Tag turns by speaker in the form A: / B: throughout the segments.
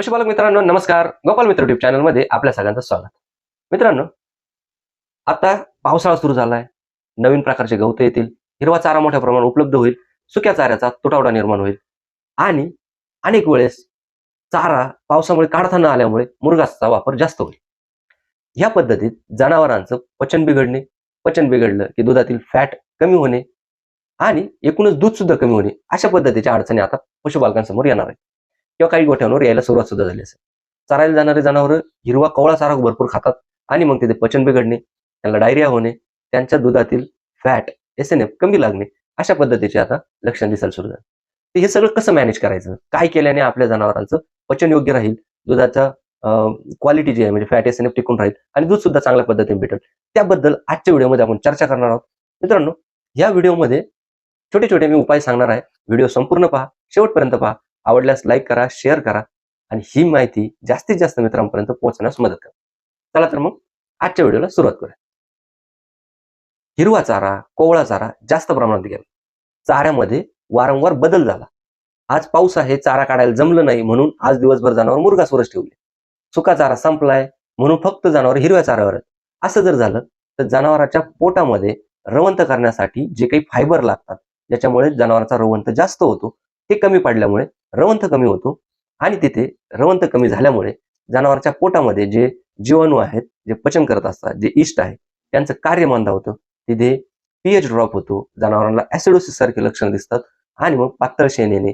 A: पशुपालक मित्रांनो नमस्कार. गोपाल मित्र युट्यूब चॅनलमध्ये आपल्या सगळ्यांचं स्वागत. मित्रांनो आता पावसाळा सुरू झालाय. नवीन प्रकारचे गवत येतील. हिरवा चारा मोठ्या प्रमाणात उपलब्ध होईल. सुक्या चाऱ्याचा तुटवडा निर्माण होईल. आणि अनेक वेळेस चारा पावसामुळे काढता न आल्यामुळे मुरगासचा वापर जास्त होईल. ह्या पद्धतीत जनावरांचं पचन बिघडणे पचन बिघडलं की दुधातील फॅट कमी होणे आणि एकूणच दूध सुद्धा कमी होणे अशा पद्धतीच्या अडचणी आता पशुपालकांसमोर येणार आहेत. किंवा काही गोठ्यांवर यायला सुरुवात सुद्धा झाली असेल. चरायला जाणारे जनावर हिरवा कवळा चारा भरपूर खातात आणि मग तिथे पचन बिघडणे त्यांना डायरिया होणे त्यांच्या दुधातील फॅट एस एन एफ कमी लागणे अशा पद्धतीचे आता लक्षण दिसायला सुरू झालं. तर हे सगळं कसं मॅनेज करायचं? काय केल्याने आपल्या जनावरांचं पचन योग्य राहील? दुधाचा क्वालिटी जी आहे म्हणजे फॅट एस एन एफ टिकून राहील आणि दूध सुद्धा चांगल्या पद्धतीने भेटेल. त्याबद्दल आजच्या व्हिडिओमध्ये आपण चर्चा करणार आहोत. मित्रांनो या व्हिडिओमध्ये छोटे छोटे मी उपाय सांगणार आहे. व्हिडिओ संपूर्ण पहा शेवटपर्यंत पहा. आवडल्यास लाईक करा शेअर करा आणि ही माहिती जास्तीत जास्त मित्रांपर्यंत पोहोचण्यास मदत करा चला तर मग आजच्या व्हिडिओला सुरुवात करूया. हिरवा चारा कोवळा चारा जास्त प्रमाणात घ्यावा चाऱ्यामध्ये वारंवार बदल झाला. आज पाऊस आहे चारा काढायला जमलं नाही म्हणून आज दिवसभर जनावर मुरगासवरच ठेवले. सुका चारा संपलाय म्हणून फक्त जनावर हिरव्या चाऱ्यावर असं जर झालं तर जनावराच्या पोटामध्ये रवंत करण्यासाठी जे काही फायबर लागतात ज्याच्यामुळे जनावरांचा रवंत जास्त होतो ते कमी पडल्यामुळे रवंथ कमी होतो आणि तिथे रवंथ कमी झाल्यामुळे जनावरच्या पोटामध्ये जे जीवाणू आहेत जे पचन करत असतात जे इष्ट आहे त्यांचं कार्य मंदावतं तिथे पीएच ड्रॉप होतो जनावरांना ऍसिडोसिस सारखे लक्षणं दिसतात आणि मग पातळ शेण येणे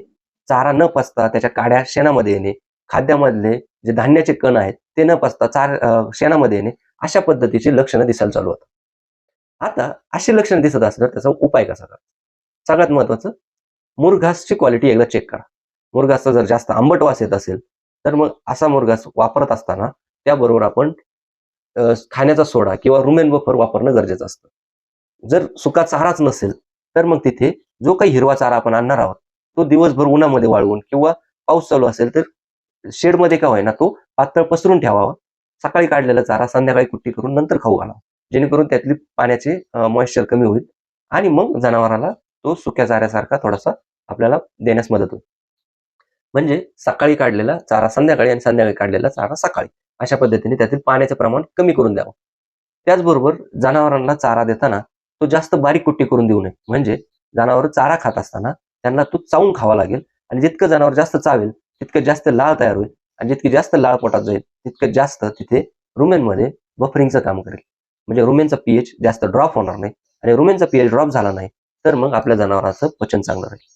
A: चारा न पचता त्याच्या काड्या शेणामध्ये येणे खाद्यामधले जे धान्याचे कण आहेत ते न पचता चार शेणामध्ये येणे अशा पद्धतीची लक्षणं दिसायला चालू होतात. आता अशी लक्षणं दिसत असलं त्याचा उपाय कसा करायचा सगळ्यात महत्वाचं मुरघासची क्वालिटी एकदा चेक करा. मुरघासचा जर जास्त आंबट वास येत असेल तर मग असा मुरघास वापरत असताना त्याबरोबर आपण खाण्याचा सोडा किंवा रुमेन बफर वापरणं गरजेचं असतं. जर सुका चाराच नसेल तर मग तिथे जो काही हिरवा चारा आपण आणणार आहोत तो दिवसभर उन्हामध्ये वाळवून किंवा पाऊस चालू असेल तर शेडमध्ये का होईना तो पातळ पसरून ठेवावा. सकाळी काढलेला चारा संध्याकाळी कुट्टी करून नंतर खाऊ घालावा. जेणेकरून त्यातली पाण्याचे मॉइश्चर कमी होईल आणि मग जनावराला तो सुक्या चाऱ्यासारखा थोडासा आपल्याला देण्यास मदत होईल म्हणजे सकाळी काढलेला चारा संध्याकाळी आणि संध्याकाळी काढलेला चारा सकाळी. अशा पद्धतीने त्यातील पाण्याचे प्रमाण कमी करून द्यावं. त्याचबरोबर जनावरांना चारा देताना तो जास्त बारीक कुट्टी करून देऊ नये. म्हणजे जनावर चारा खात असताना त्यांना तो चावून खावा लागेल आणि जितकं जनावर जास्त चावेल तितकं जास्त लाळ तयार होईल आणि जितकी जास्त लाळ पोटात जाईल तितकं जास्त तिथे रुमेनमध्ये बफरिंगचं काम करेल. म्हणजे रुमेनचा पीएच जास्त ड्रॉप होणार नाही. आणि रुमेनचा पीएच ड्रॉप झाला नाही तर मग आपल्या जनावरांचं पचन चांगलं राहील.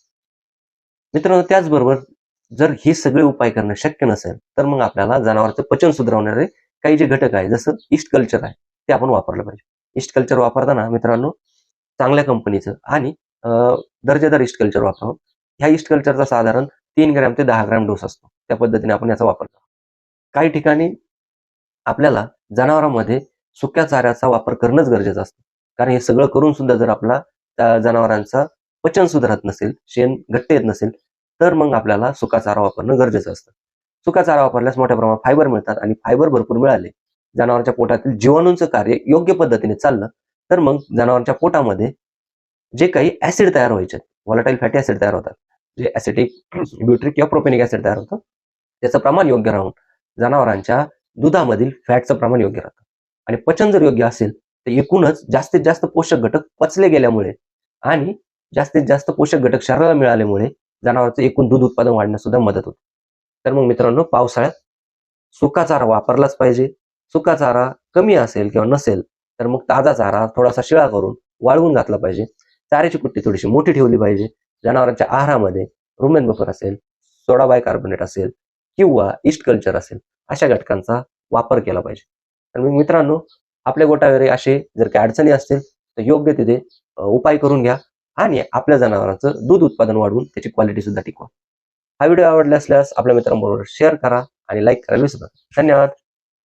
A: मित्रांनो त्याचबरोबर जर हे सगळे उपाय करणं शक्य नसेल तर मग आपल्याला जनावरांचं पचन सुधारवणारे काही जे घटक आहे जसं इस्ट कल्चर आहे ते आपण वापरलं पाहिजे. इस्ट कल्चर वापरताना मित्रांनो चांगल्या कंपनीचं आणि दर्जेदार इस्ट कल्चर वापरावं. ह्या इस्ट कल्चरचा साधारण तीन ग्रॅम ते दहा ग्रॅम डोस असतो. त्या पद्धतीने आपण याचा वापर करावा काही ठिकाणी आपल्याला जनावरांमध्ये सुक्या चाऱ्याचा वापर करणंच गरजेचं असतं. कारण हे सगळं करून सुद्धा जर आपला त्या जनावरांचा पचन सुधारत नसेल शेण घट्ट येत नसेल तर मग आपल्याला सुका चारा वापरणं गरजेचं असतं. सुका चारा वापरल्यास मोठ्या प्रमाणात फायबर मिळतात आणि फायबर भरपूर मिळाले. जनावरांच्या पोटातील जीवाणूंचं कार्य योग्य पद्धतीने चाललं तर मग जनावरांच्या पोटामध्ये जे काही ऍसिड तयार व्हायचे व्हॉलटाईल फॅटी ऍसिड तयार होतात. जे ऍसिटिक ब्युट्रिक किंवा प्रोपेनिक ऍसिड तयार होतं त्याचं प्रमाण योग्य राहून जनावरांच्या दुधामधील फॅटचं प्रमाण योग्य राहतं. आणि पचन जर योग्य असेल तर एकूणच जास्तीत जास्त पोषक घटक पचले गेल्यामुळे आणि जास्तीत जास्त पोषक घटक शरीराला मिळाल्यामुळे जनावरांचं एकूण दूध उत्पादन वाढण्यास सुद्धा मदत होते. तर मग मित्रांनो पावसाळ्यात सुका चारा वापरलाच पाहिजे. सुका चारा कमी असेल किंवा नसेल तर मग ताजा चारा थोडासा शिळा करून वाळवून घातला पाहिजे. चाऱ्याची कुट्टी थोडीशी मोठी ठेवली पाहिजे. जनावरांच्या आहारामध्ये रुमेन बफर असेल सोडा बाय कार्बोनेट असेल किंवा इस्ट कल्चर असेल अशा घटकांचा वापर केला पाहिजे. तर मग मित्रांनो आपल्या गोटावरे असे जर काही अडचणी असतील तर योग्य तिथे उपाय करून घ्या. आणि आपल्या जनावरांचं दूध उत्पादन वाढवून त्याची क्वालिटी सुद्धा टिकवा. हा व्हिडिओ आवडला असल्यास आपल्या मित्रांबरोबर शेअर करा आणि लाईक करायला विसरू नका. धन्यवाद.